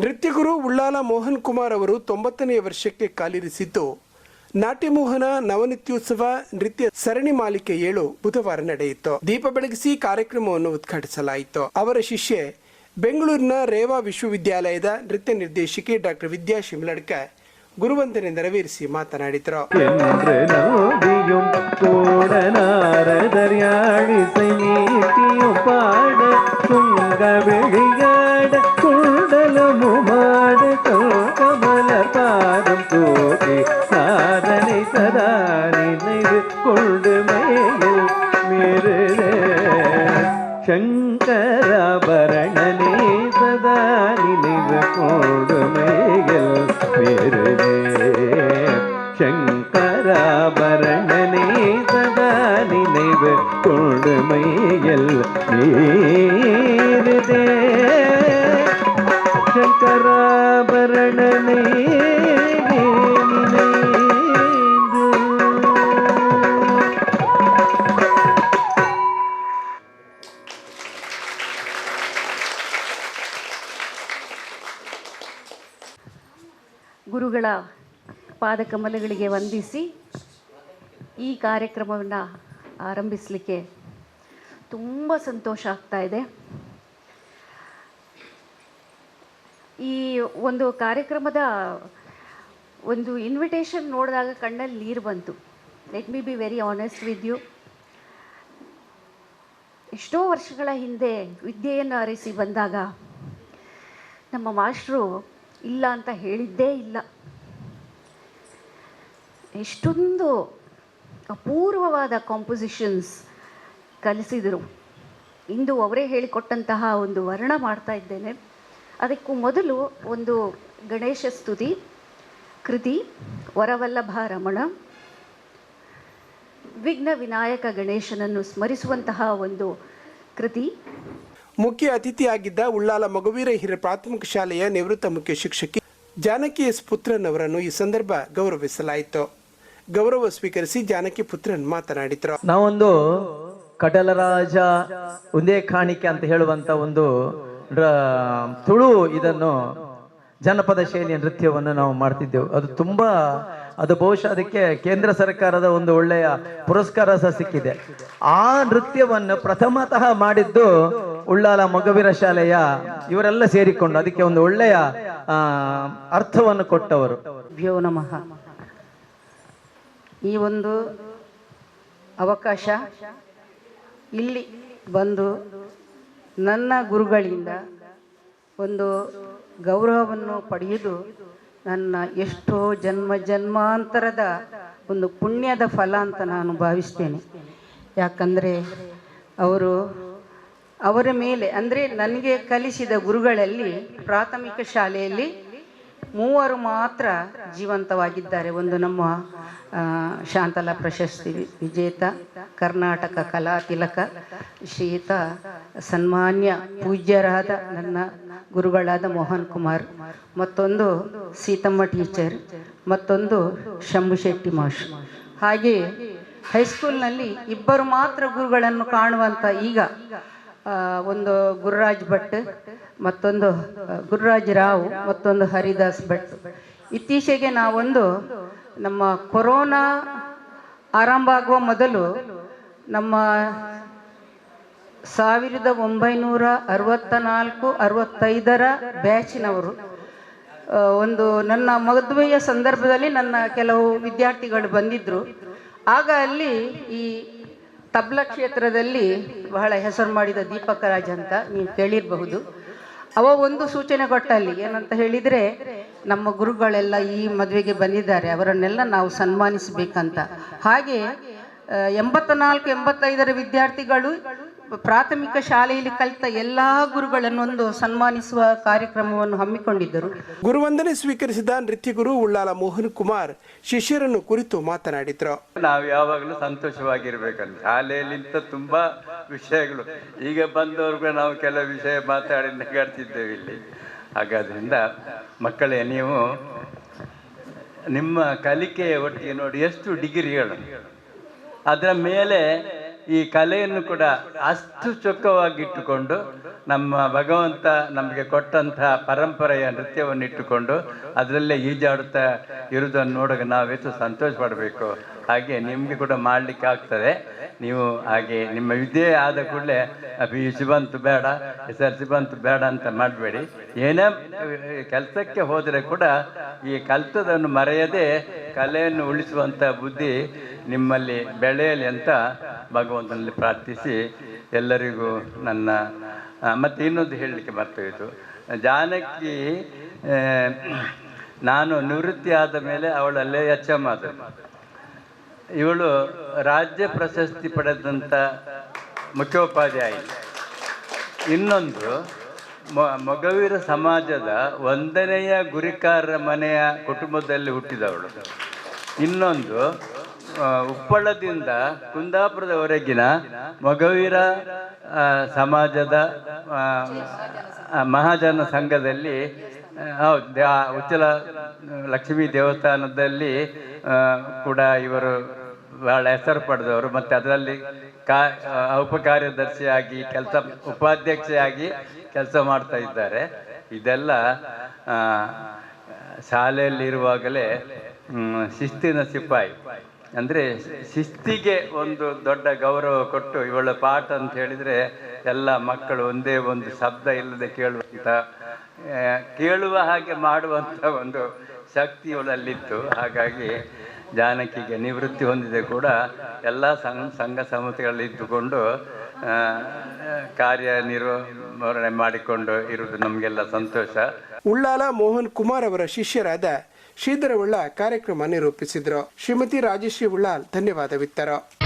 ನೃತ್ಯಗುರು ಉಳ್ಳಾಲ ಮೋಹನ್ ಕುಮಾರ್ ಅವರು ತೊಂಬತ್ತನೆಯ ವರ್ಷಕ್ಕೆ ಕಾಲಿರಿಸಿದ್ದು, ನಾಟ್ಯಮೋಹನ ನವನಿತ್ಯೋತ್ಸವ ನೃತ್ಯ ಸರಣಿ ಮಾಲಿಕೆ ಏಳು ಬುಧವಾರ ನಡೆಯಿತು. ದೀಪ ಬೆಳಗಿಸಿ ಕಾರ್ಯಕ್ರಮವನ್ನು ಉದ್ಘಾಟಿಸಲಾಯಿತು. ಅವರ ಶಿಷ್ಯೆ ಬೆಂಗಳೂರಿನ ರೇವಾ ವಿಶ್ವವಿದ್ಯಾಲಯದ ನೃತ್ಯ ನಿರ್ದೇಶಕಿ ಡಾಕ್ಟರ್ ವಿದ್ಯಾ ಶಿಮ್ಲಡ್ಕ ಗುರುವಂದನೆ ನೆರವೇರಿಸಿ ಮಾತನಾಡಿದರು. சங்கராபரணனே சதா நினைவு கொண்டு மேயில் மிருதே சங்கராபரணனே சதா நினைவு ಪಾದಕಮಲಗಳಿಗೆ ವಂದಿಸಿ ಈ ಕಾರ್ಯಕ್ರಮವನ್ನು ಆರಂಭಿಸಲಿಕ್ಕೆ ತುಂಬ ಸಂತೋಷ ಆಗ್ತಾ ಇದೆ. ಈ ಒಂದು ಕಾರ್ಯಕ್ರಮದ ಒಂದು ಇನ್ವಿಟೇಷನ್ ನೋಡಿದಾಗ ಕಣ್ಣಲ್ಲಿ ನೀರು ಬಂತು. Let me be very honest with you ಎಷ್ಟೋ ವರ್ಷಗಳ ಹಿಂದೆ ವಿದ್ಯೆಯನ್ನು ಅರಿಸಿ ಬಂದಾಗ ನಮ್ಮ ಮಾಸ್ಟ್ರು ಇಲ್ಲ ಅಂತ ಹೇಳಿದ್ದೇ ಇಲ್ಲ. ಎಷ್ಟೊಂದು ಅಪೂರ್ವವಾದ ಕಾಂಪೊಸಿಷನ್ಸ್ ಕಲಿಸಿದರು. ಇಂದು ಅವರೇ ಹೇಳಿಕೊಟ್ಟಂತಹ ಒಂದು ವರ್ಣ ಮಾಡ್ತಾ ಇದ್ದೇನೆ. ಅದಕ್ಕೂ ಮೊದಲು ಒಂದು ಗಣೇಶ ಸ್ತುತಿ, ಕೃತಿ, ವರವಲ್ಲಭ ರಮಣ, ವಿಘ್ನ ವಿನಾಯಕ ಗಣೇಶನನ್ನು ಸ್ಮರಿಸುವಂತಹ ಒಂದು ಕೃತಿ. ಮುಖ್ಯ ಅತಿಥಿಯಾಗಿದ್ದ ಉಳ್ಳಾಲ ಮಗುವೀರ ಹಿರಿಯ ಪ್ರಾಥಮಿಕ ಶಾಲೆಯ ನಿವೃತ್ತ ಮುಖ್ಯ ಶಿಕ್ಷಕಿ ಜಾನಕಿ ಎಸ್ ಪುತ್ರನವರನ್ನು ಈ ಸಂದರ್ಭ ಗೌರವಿಸಲಾಯಿತು. ಗೌರವ ಸ್ವೀಕರಿಸಿ ಜಾನಕಿ ಪುತ್ರನ್ ಮಾತನಾಡಿದ್ರು. ನಾವೊಂದು ಕಡಲರಾಜ ಒಂದೇ ಕಾಣಿಕೆ ಅಂತ ಹೇಳುವಂತ ಒಂದು ತುಳು ಇದನ್ನು ಜನಪದ ಶೈಲಿಯ ನೃತ್ಯವನ್ನು ನಾವು ಮಾಡ್ತಿದ್ದೆವು. ಅದು ತುಂಬಾ ಅದು ಬಹುಶಃ ಅದಕ್ಕೆ ಕೇಂದ್ರ ಸರ್ಕಾರದ ಒಂದು ಒಳ್ಳೆಯ ಪುರಸ್ಕಾರ ಸಹ ಸಿಕ್ಕಿದೆ. ಆ ನೃತ್ಯವನ್ನು ಪ್ರಥಮತಃ ಮಾಡಿದ್ದು ಉಳ್ಳಾಲ ಮಗವೀರ ಶಾಲೆಯ ಇವರೆಲ್ಲ ಸೇರಿಕೊಂಡು ಅದಕ್ಕೆ ಒಂದು ಒಳ್ಳೆಯ ಅರ್ಥವನ್ನು ಕೊಟ್ಟವರು. ಭ್ಯೋ ನಮಃ. ಈ ಒಂದು ಅವಕಾಶ ಇಲ್ಲಿ ಬಂದು ನನ್ನ ಗುರುಗಳಿಂದ ಒಂದು ಗೌರವವನ್ನು ಪಡೆಯುವುದು ನನ್ನ ಎಷ್ಟೋ ಜನ್ಮ ಜನ್ಮಾಂತರದ ಒಂದು ಪುಣ್ಯದ ಫಲ ಅಂತ ನಾನು ಭಾವಿಸ್ತೇನೆ. ಯಾಕಂದರೆ ಅವರು ಅವರ ಮೇಲೆ, ಅಂದರೆ ನನಗೆ ಕಲಿಸಿದ ಗುರುಗಳಲ್ಲಿ ಪ್ರಾಥಮಿಕ ಶಾಲೆಯಲ್ಲಿ ಮೂವರು ಮಾತ್ರ ಜೀವಂತವಾಗಿದ್ದಾರೆ. ಒಂದು ನಮ್ಮ ಶಾಂತಲಾ ಪ್ರಶಸ್ತಿ ವಿಜೇತ, ಕರ್ನಾಟಕ ಕಲಾ ತಿಲಕ ಶೀತ ಸನ್ಮಾನ್ಯ, ಪೂಜ್ಯರಾದ ನನ್ನ ಗುರುಗಳಾದ ಮೋಹನ್ ಕುಮಾರ್, ಮತ್ತೊಂದು ಸೀತಮ್ಮ ಟೀಚರ್, ಮತ್ತೊಂದು ಶಂಭು ಶೆಟ್ಟಿ ಮಾಷ್ ಹಾಗೆ ಹೈಸ್ಕೂಲ್ನಲ್ಲಿ ಇಬ್ಬರು ಮಾತ್ರ ಗುರುಗಳನ್ನು ಕಾಣುವಂಥ ಈಗ ಒಂದು ಗುರುರಾಜ್ ಭಟ್, ಮತ್ತೊಂದು ಗುರುರಾಜ್ ರಾವ್, ಮತ್ತೊಂದು ಹರಿದಾಸ್ ಭಟ್. ಇತ್ತೀಚೆಗೆ ನಾವೊಂದು ನಮ್ಮ ಕೊರೋನಾ ಆರಂಭ ಆಗುವ ಮೊದಲು ನಮ್ಮ ಸಾವಿರದ ಒಂಬೈನೂರ ಅರವತ್ತ ನಾಲ್ಕು ಅರವತ್ತೈದರ ಬ್ಯಾಚಿನವರು ಒಂದು ನನ್ನ ಮದುವೆಯ ಸಂದರ್ಭದಲ್ಲಿ ನನ್ನ ಕೆಲವು ವಿದ್ಯಾರ್ಥಿಗಳು ಬಂದಿದ್ದರು ಆಗ ಅಲ್ಲಿ ಈ ತಬ್ಲ ಕ್ಷೇತ್ರದಲ್ಲಿ ಬಹಳ ಹೆಸರು ಮಾಡಿದ ದೀಪಕ ರಾಜ್ ಅಂತ ನೀವು ಕೇಳಿರಬಹುದು. ಅವ ಒಂದು ಸೂಚನೆ ಕೊಟ್ಟಲ್ಲಿ, ಏನಂತ ಹೇಳಿದರೆ, ನಮ್ಮ ಗುರುಗಳೆಲ್ಲ ಈ ಮದುವೆಗೆ ಬಂದಿದ್ದಾರೆ, ಅವರನ್ನೆಲ್ಲ ನಾವು ಸನ್ಮಾನಿಸಬೇಕಂತ. ಹಾಗೆ ಎಂಬತ್ತ ನಾಲ್ಕು ಎಂಬತ್ತೈದರ ವಿದ್ಯಾರ್ಥಿಗಳು ಪ್ರಾಥಮಿಕ ಶಾಲೆಯಲ್ಲಿ ಕಲಿತ ಎಲ್ಲ ಗುರುಗಳನ್ನು ಒಂದು ಸನ್ಮಾನಿಸುವ ಕಾರ್ಯಕ್ರಮವನ್ನು ಹಮ್ಮಿಕೊಂಡಿದ್ದರು. ಗುರುವಂದನೆ ಸ್ವೀಕರಿಸಿದ ನೃತ್ಯ ಗುರು ಉಳ್ಳಾಲ ಮೋಹನ್ ಕುಮಾರ್ ಶಿಷ್ಯರನ್ನು ಕುರಿತು ಮಾತನಾಡಿದ್ರು. ನಾವು ಯಾವಾಗಲೂ ಸಂತೋಷವಾಗಿರ್ಬೇಕಂತ. ಶಾಲೆಯಲ್ಲಿಂತ ತುಂಬಾ ವಿಷಯಗಳು. ಈಗ ಬಂದವ್ರಿಗೂ ನಾವು ಕೆಲವು ವಿಷಯ ಮಾತಾಡಿ ನಗಾಡ್ತಿದ್ದೇವೆ ಇಲ್ಲಿ. ಹಾಗಾದ್ರಿಂದ ಮಕ್ಕಳೇ ನೀವು ನಿಮ್ಮ ಕಲಿಕೆಯ ಒಟ್ಟಿಗೆ ನೋಡಿ ಎಷ್ಟು ಡಿಗ್ರಿಗಳು. ಅದರ ಮೇಲೆ ಈ ಕಲೆಯನ್ನು ಕೂಡ ಅಷ್ಟು ಚೊಕ್ಕವಾಗಿಟ್ಟುಕೊಂಡು ನಮ್ಮ ಭಗವಂತ ನಮಗೆ ಕೊಟ್ಟಂತಹ ಪರಂಪರೆಯ ನೃತ್ಯವನ್ನು ಇಟ್ಟುಕೊಂಡು ಅದರಲ್ಲೇ ಈಜಾಡುತ್ತಾ ಇರುವುದನ್ನು ನೋಡೋಕೆ ನಾವೆಷ್ಟು ಸಂತೋಷ ಪಡಬೇಕು. ಹಾಗೆ ನಿಮಗೆ ಕೂಡ ಮಾಡಲಿಕ್ಕೆ ಆಗ್ತದೆ. ನೀವು ಹಾಗೆ ನಿಮ್ಮ ವಿದ್ಯೆ ಆದ ಕೂಡಲೇ ಯು ಸಿ ಬೇಡ ಎಸ್ ಎಲ್ ಬೇಡ ಅಂತ ಮಾಡಬೇಡಿ. ಏನೇ ಕೆಲಸಕ್ಕೆ ಹೋದರೆ ಕೂಡ ಈ ಕಲ್ತದನ್ನು ಮರೆಯದೆ ಕಲೆಯನ್ನು ಉಳಿಸುವಂಥ ಬುದ್ಧಿ ನಿಮ್ಮಲ್ಲಿ ಬೆಳೆಯಲಿ ಅಂತ ಭಗವಂತನಲ್ಲಿ ಪ್ರಾರ್ಥಿಸಿ ಎಲ್ಲರಿಗೂ ನನ್ನ ಮತ್ತೆ ಇನ್ನೊಂದು ಹೇಳಲಿಕ್ಕೆ ಬರ್ತಾಯಿತ್ತು ಜಾನಕಿ ನಾನು ನಿವೃತ್ತಿ ಆದ ಮೇಲೆ ಅವಳಲ್ಲೇ ಎಚ್ ಎಂ ಆದ ಇವಳು ರಾಜ್ಯ ಪ್ರಶಸ್ತಿ ಪಡೆದಂಥ ಮುಖ್ಯೋಪಾಧ್ಯಾಯಿ. ಇನ್ನೊಂದು ಮೊಗವೀರ ಸಮಾಜದ ಒಂದನೆಯ ಗುರಿಕಾರರ ಮನೆಯ ಕುಟುಂಬದಲ್ಲಿ ಹುಟ್ಟಿದವಳು. ಇನ್ನೊಂದು ಉಪ್ಪಳದಿಂದ ಕುಂದಾಪುರದವರೆಗಿನ ಮೊಗವೀರ ಸಮಾಜದ ಮಹಾಜನ ಸಂಘದಲ್ಲಿ ಹೌದು ಉಚ್ಚಲ, ಲಕ್ಷ್ಮೀ ದೇವಸ್ಥಾನದಲ್ಲಿ ಕೂಡ ಇವರು ಬಹಳ ಹೆಸರು ಪಡೆದವರು. ಮತ್ತು ಅದರಲ್ಲಿ ಕಾ ಉಪಕಾರ್ಯದರ್ಶಿಯಾಗಿ ಕೆಲಸ, ಉಪಾಧ್ಯಕ್ಷೆಯಾಗಿ ಕೆಲಸ ಮಾಡ್ತಾ ಇದ್ದಾರೆ. ಇದೆಲ್ಲ ಶಾಲೆಯಲ್ಲಿರುವಾಗಲೇ ಶಿಸ್ತಿನ ಸಿಪಾಯಿ. ಅಂದರೆ ಶಿಸ್ತಿಗೆ ಒಂದು ದೊಡ್ಡ ಗೌರವ ಕೊಟ್ಟು ಇವಳ ಪಾಠ ಅಂತ ಹೇಳಿದರೆ ಎಲ್ಲ ಮಕ್ಕಳು ಒಂದೇ ಒಂದು ಶಬ್ದ ಇಲ್ಲದೆ ಕೇಳುವಂಥ ಕೇಳುವ ಹಾಗೆ ಮಾಡುವಂಥ ಒಂದು ಶಕ್ತಿ ಇವಳಲ್ಲಿತ್ತು. ಹಾಗಾಗಿ ಜಾನಕಿಗೆ ನಿವೃತ್ತಿ ಹೊಂದಿದೆ ಕೂಡ ಎಲ್ಲ ಸಂಘ ಸಂಘ ಸಂಸ್ಥೆಗಳಲ್ಲಿದ್ದುಕೊಂಡು ಕಾರ್ಯ ಕಾರ್ಯನಿರ್ವಹಣೆ ಮಾಡಿಕೊಂಡು ಇರುವುದು ನಮಗೆಲ್ಲ ಸಂತೋಷ. ಉಳ್ಳಾಲ ಮೋಹನ್ ಕುಮಾರ್ ಅವರ ಶಿಷ್ಯರಾದ ಶ್ರೀಧರ ಉಳ್ಳ ಕಾರ್ಯಕ್ರಮ ನಿರೂಪಿಸಿದರು. ಶ್ರೀಮತಿ ರಾಜಶ್ರೀ ಉಳ್ಳಾಲ್ ಧನ್ಯವಾದವಿತ್ತರು.